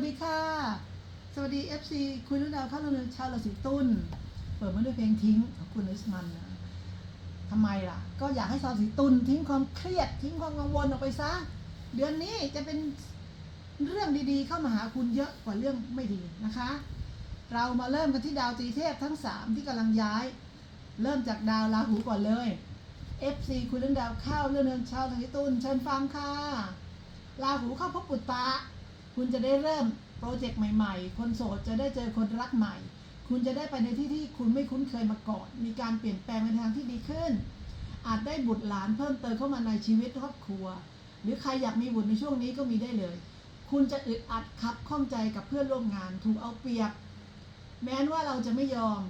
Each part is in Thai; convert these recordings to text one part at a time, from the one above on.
สดีค่ะ สวัสดี FC คุยเรื่องดาวข้าวเรือนชาวราศีตุลเปิดมาด้วยเพลงทิ้งของคุณลิสมันนะทำไมล่ะ ก็อยากให้ชาวราศีตุลทิ้งความเครียดทิ้งความกังวลออกไปซะ เดือนนี้จะเป็นเรื่องดีๆ เข้ามาหาคุณเยอะกว่าเรื่องไม่ดีนะคะ เรามาเริ่มกันที่ดาวตีเทพทั้ง 3 ที่กำลังย้าย เริ่มจากดาวราหูก่อนเลย FC คุยเรื่องดาวข้าวเรื่องเรือนชาวราศีตุลเชิญฟังค่ะราหูเข้าพบปุตตะ คุณจะได้เริ่มโปรเจกต์ใหม่ๆ คนโสดจะได้เจอคนรักใหม่ คุณจะได้ไปในที่ที่คุณไม่คุ้นเคยมาก่อน มีการเปลี่ยนแปลงในทางที่ดีขึ้น อาจได้บุตรหลานเพิ่มเติมเข้ามาในชีวิตครอบครัว หรือใครอยากมีบุตรในช่วงนี้ก็มีได้เลย คุณจะอึดอัดขับข้องใจกับเพื่อนร่วมงาน ถูกเอาเปรียบ แม้นว่าเราจะไม่ยอม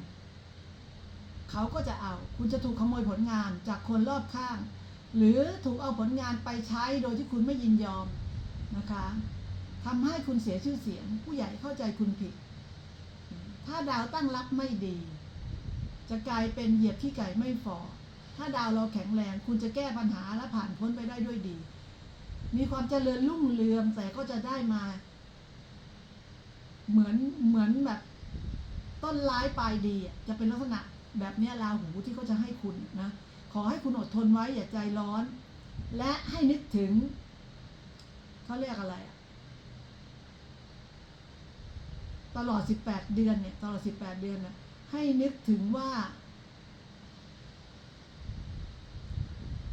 เขาก็จะเอา คุณจะถูกขโมยผลงานจากคนรอบข้าง หรือถูกเอาผลงานไปใช้โดยที่คุณไม่ยินยอมนะคะ ทำให้คุณเสียชื่อเสียง ผู้ใหญ่เข้าใจคุณผิด ถ้าดาวตั้งรับไม่ดี จะกลายเป็นเหยียบขี้ไก่ไม่ฟอถ้าดาวเราแข็งแรงคุณจะแก้ปัญหาและผ่านพ้นไปได้ด้วยดี มีความเจริญรุ่งเรืองแต่ก็จะได้มา เหมือนเหมือนแบบ ต้นร้ายปลายดีจะเป็นลักษณะแบบเนี้ยราหูที่เขาจะให้คุณนะขอให้คุณอดทนไว้อย่าใจร้อน และให้นึกถึงเขาเรียกอะไรอะ ตลอด 18 เดือนเนี่ยตลอด 18 เดือนน่ะให้นึกถึงว่า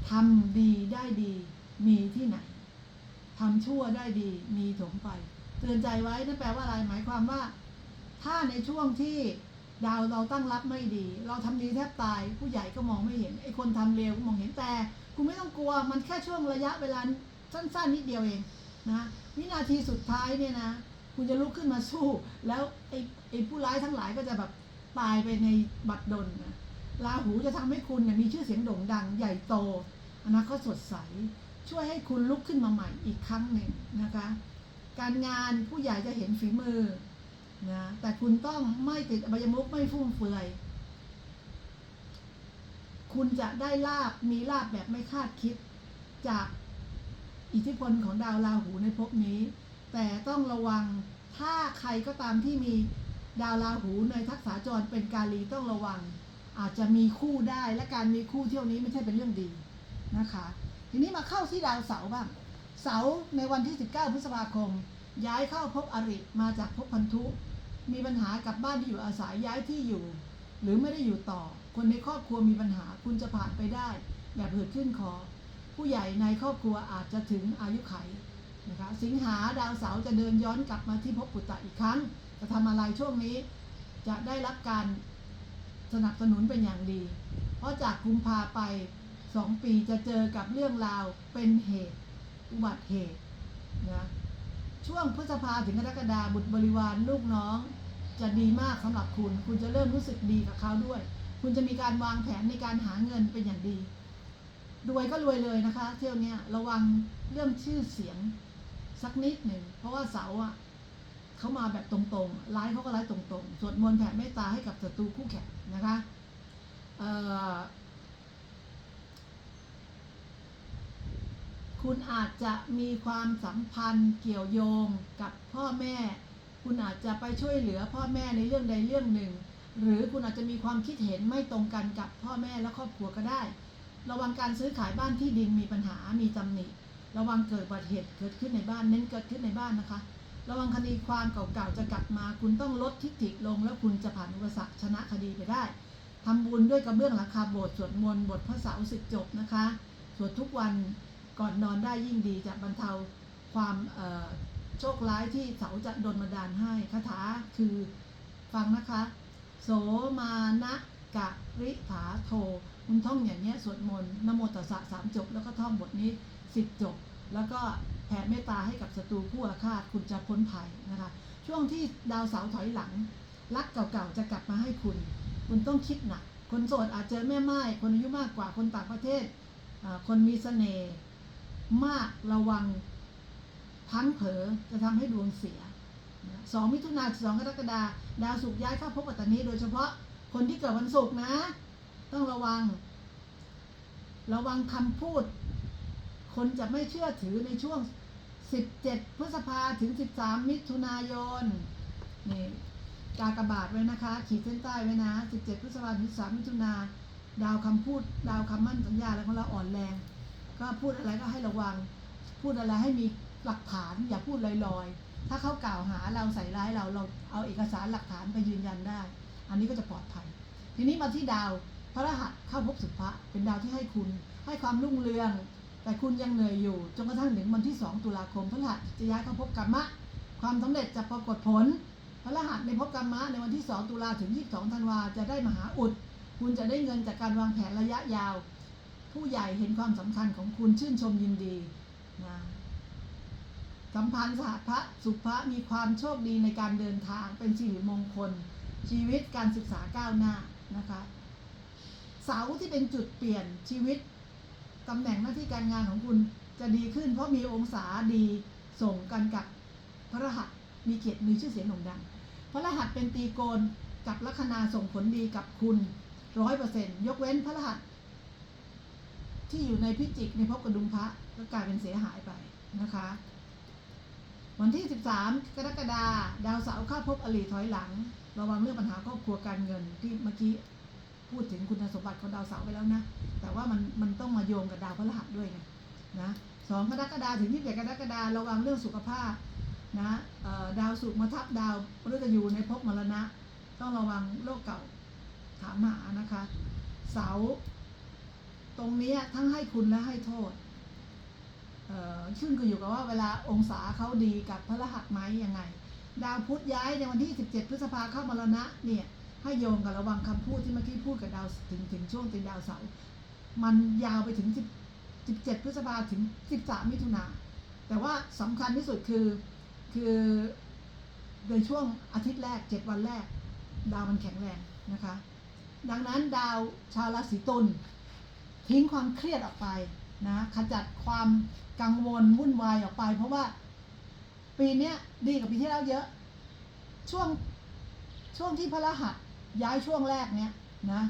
ทำดีได้ดีมีที่ไหนทำชั่วได้ดีมีถมไป เตือนใจไว้นั่นแปลว่าอะไรหมายความว่า ถ้าในช่วงที่ดาวเราตั้งรับไม่ดี เราทำดีแทบตาย ผู้ใหญ่ก็มองไม่เห็นไอ้คนทำเลวก็มองเห็นแต่คุณไม่ต้องกลัวมันแค่ช่วงระยะเวลาสั้นๆนิดเดียวเองนะวินาทีสุดท้ายเนี่ยนะ คุณจะลุกขึ้นมาสู้ แล้วไอ้ไอ้ผู้ร้ายทั้งหลายก็จะแบบตายไปในบัดดลนะราหูจะทำให้คุณเนี่ยมีชื่อเสียงโด่งดังใหญ่โตอนาคตสดใส ช่วยให้คุณลุกขึ้นมาใหม่อีกครั้งหนึ่งนะคะ การงานผู้ใหญ่จะเห็นฝีมือนะแต่คุณต้องไม่ติดอบายมุกไม่ฟุ่มเฟือย คุณจะได้ลาบมีลาบแบบไม่คาดคิดจากอิทธิพลของดาวราหูในภพนี้ แต่ต้องระวังถ้าใครก็ตามที่มีดาวราหูในทักษะจรเป็นกาลีต้องระวัง อาจจะมีคู่ได้และการมีคู่เที่ยวนี้ไม่ใช่เป็นเรื่องดีนะคะ ทีนี้มาเข้าที่ดาวเสาร์บ้าง เสาร์ในวันที่ 19 พฤษภาคม ย้ายเข้าภพอริมาจากภพพันธุ มีปัญหากับบ้านที่อยู่อาศัยย้ายที่อยู่ หรือไม่ได้อยู่ต่อ คนในครอบครัวมีปัญหาคุณจะผ่านไปได้แบบหืดขึ้นคอ ผู้ใหญ่ในครอบครัวอาจจะถึงอายุไข นะคะสิงหาดาวเสาร์จะเดินย้อนกลับมาที่ภพปุตตะอีกครั้ง จะทำอะไรช่วงนี้ จะได้รับการสนับสนุนเป็นอย่างดี เพราะจากกุมภาไปสองปีจะเจอกับเรื่องราวเป็นเหตุ อุบัติเหตุนะช่วงพฤษภาถึงกรกฎาบุตรบริวารลูกน้อง จะดีมากสำหรับคุณ คุณจะเริ่มรู้สึกดีกับเขาด้วย คุณจะมีการวางแผนในการหาเงินเป็นอย่างดีรวยก็รวยเลยนะคะ เที่ยวเนี้ยระวังเรื่องชื่อเสียง สักนิดหนึ่ง เพราะว่าเสาอะเขามาแบบตรงๆ ร้ายเขาก็ร้ายตรงๆ สวดมนต์แผ่เมตตาให้กับศัตรูคู่แข่งนะคะคุณอาจจะมีความสัมพันธ์เกี่ยวโยงกับพ่อแม่ คุณอาจจะไปช่วยเหลือพ่อแม่ในเรื่องใดเรื่องหนึ่ง หรือคุณอาจจะมีความคิดเห็นไม่ตรงกันกับพ่อแม่และครอบครัวก็ได้ ระวังการซื้อขายบ้านที่ดินมีปัญหา มีตำหนิ ระวังเกิดอุบัติเหตุเกิดขึ้นในบ้านเน้นเกิดขึ้นในบ้านนะคะ ระวังคดีความเก่าๆจะกลับมา คุณต้องลดทิฐิลง แล้วคุณจะผ่านอุปสรรคชนะคดีไปได้ทำบุญด้วยกระเบื้องหลังคาโบสถ์สวดมนต์บทพระสาร์สิบจบนะคะสวดทุกวันก่อนนอนได้ยิ่งดีจะบรรเทาความโชคร้ายที่เสาจะดลบันดาลให้คาถาคือฟังนะคะ โสมานะกะริถาโทคุณท่องอย่างเนี้ยสวดมนต์นโมตัสสะสามจบ แล้วก็ท่องบทนี้สิบจบ แล้วก็แผ่เมตตาให้กับศัตรูผู้อาฆาตคุณจะพ้นภัยนะคะ ช่วงที่ดาวเสาร์ถอยหลัง รักเก่าๆจะกลับมาให้คุณ คุณต้องคิดหนัก คนโสดอาจเจอแม่ไม้คนอายุมากกว่าคนต่างประเทศ คนมีเสน่ห์มากระวังพังเผลอจะทำให้ดวงเสียสองมิถุนาสองกรกฎาดาวศุกร์ย้ายเข้าภพปัตตานีโดยเฉพาะคนที่เกิดวันศุกร์นะ ต้องระวัง ระวังคำพูด คนจะไม่เชื่อถือในช่วง 17 พฤษภาถึง 13 มิถุนายนนี่กากบาทไว้นะคะ ขีดเส้นใต้ไว้นะ 17 พฤษภาถึง 13 มิถุนาดาวคำพูด ดาวคำมั่นสัญญาอะไรของเราอ่อนแรง ก็พูดอะไรก็ให้ระวัง พูดอะไรให้มีหลักฐาน อย่าพูดลอยๆ ถ้าเขากล่าวหาเราใส่ร้ายเราเราเอาเอกสารหลักฐานไปยืนยันได้ อันนี้ก็จะปลอดภัย ทีนี้มาที่ดาวพระรหัสเข้าภพสุภะเป็นดาวที่ให้คุณ ให้ความรุ่งเรือง แต่คุณยังเหนื่อยอยู่จนกระทั่งถึงวันที่ 2 ตุลาคมพระรหัสจะย้ายเข้าภพกรรมะ ความสำเร็จจะปรากฏผลพระรหัสในภพกรรมะในวันที่ 2 ตุลาถึง 22 ธันวาจะได้มหาอุด คุณจะได้เงินจากการวางแผนระยะยาว ผู้ใหญ่เห็นความสำคัญของคุณชื่นชมยินดีนะสัมพันธ์สหพระสุภะมีความโชคดีในการเดินทางเป็นสิริมงคล ชีวิตการศึกษาก้าวหน้านะคะเสาที่เป็นจุดเปลี่ยนชีวิต ตำแหน่งหน้าที่การงานของคุณจะดีขึ้น เพราะมีองศาดีส่งกันกับพระรหัสมีเกียรติมีชื่อเสียงโด่งดัง พระรหัสเป็นตีโกนกับลัคนาส่งผลดีกับคุณร้อยเปอร์เซ็นยกเว้นพระรหัส ที่อยู่ในพิจิกในภพกระดุมพระก็กลายเป็นเสียหายไปนะคะ วันที่ 13 กรกฎาดาวเสาร์เข้าพบอลีถอยหลัง ระวังเรื่องปัญหาครอบครัวการเงินที่เมื่อกี้ พูดถึงคุณสมบัติของดาวเสาร์ไปแล้วนะ แต่ว่ามันมันต้องมาโยงกับดาวพฤหัสด้วยไงนะสองกรกฎาคมถึงที่สิบเจ็ดกรกฎาคมระวังเรื่องสุขภาพนะดาวสุขมาทับดาวพฤหัสอยู่ในภพมรณะ ต้องระวังโรคเก่าถามหานะคะ เสาตรงนี้ทั้งให้คุณและให้โทษขึ้นก็อยู่กับว่าเวลาองศาเขาดีกับพระรหัสไหมยังไง ดาวพุธย้ายในวันที่ 17 พฤษภาเข้ามรณะเนี่ย ให้โยงกับระวังคำพูดที่เมื่อกี้พูดกับดาวถึงถึงช่วงติดดาวเสาร์มันยาวไปถึง17พฤษภาถึง13มิถุนาแต่ว่าสำคัญที่สุดคือคือในช่วงอาทิตย์แรก7วันแรก ดาวมันแข็งแรงนะคะ ดังนั้นดาวชาวราศีตุลทิ้งความเครียดออกไปนะขจัดความกังวลวุ่นวายออกไป เพราะว่าปีนี้ดีกว่าปีที่แล้วเยอะ ช่วงช่วงที่พระรหัส ย้ายช่วงแรกเนี้ยนะ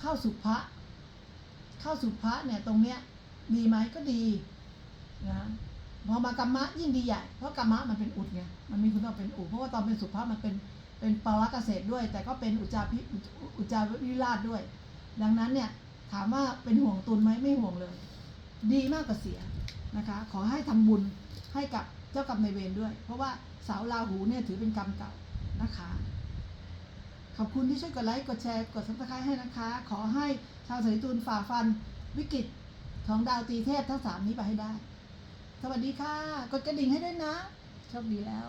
เข้าสุภะเข้าสุภะเนี่ยตรงเนี้ยดีไหมก็ดีนะพอมากรรมะยิ่งดีใหญ่เพราะกรรมะมันเป็นอุดไงมันมีคุณต้องเป็นอุดเพราะว่าตอนเป็นสุภะมันเป็นเป็นปาวะเกษตรด้วย แต่ก็เป็นอุจาพิอุจาวิราชด้วย ดังนั้นเนี่ยถามว่าเป็นห่วงตุนไหมไม่ห่วงเลย ดีมากกว่าเสียนะคะ ขอให้ทำบุญให้กับเจ้ากรรมนายเวรด้วย เพราะว่า เสาราหูเนี่ยถือเป็นกรรมเก่านะคะ ขอบคุณที่ช่วยกดไลค์กดแชร์กดซับสไครต์ให้นะคะ ขอให้ชาวสายตูนฝ่าฟันวิกฤตของดาวตีเทพทั้งสามนี้ไปให้ได้ สวัสดีค่ะ กดกระดิ่งให้ด้วยนะ โชคดีแล้ว